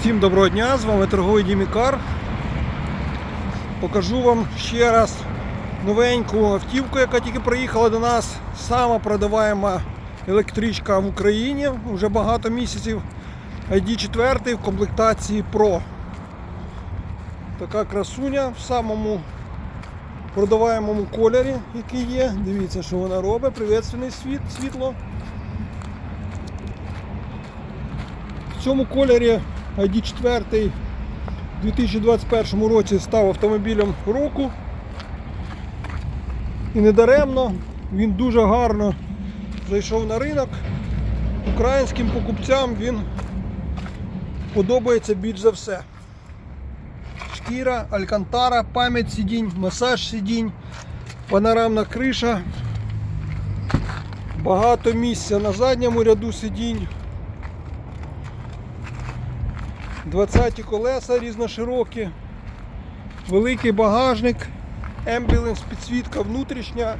Всім доброго дня, з вами торговий Дімікар. Покажу вам ще раз новеньку автівку, яка тільки приїхала до нас. Сама продаваема електричка в Україні вже багато місяців. ID4 в комплектації Pro. Така красуня в самому продаваємому кольорі, який є. Дивіться, що вона робить. Приветственний світ, світло. В цьому кольорі ID4 у 2021 році став автомобілем року. І недаремно він дуже гарно зайшов на ринок. Українським покупцям він подобається більш за все. Шкіра, алькантара, пам'ять сидінь, масаж сидінь, панорамна криша, багато місця на задньому ряду сидінь. 20 колеса різноширокі, великий багажник, ембіленс підсвітка внутрішня,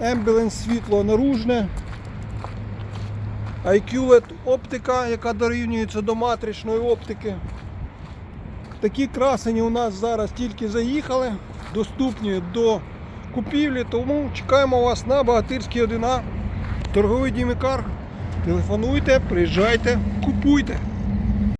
ембіленс світло наружне, IQ LED оптика, яка дорівнюється до матричної оптики. Такі красені у нас зараз тільки заїхали, доступні до купівлі, тому чекаємо вас на Багатирській 1А. Торговий Дімікар. Телефонуйте, приїжджайте, купуйте.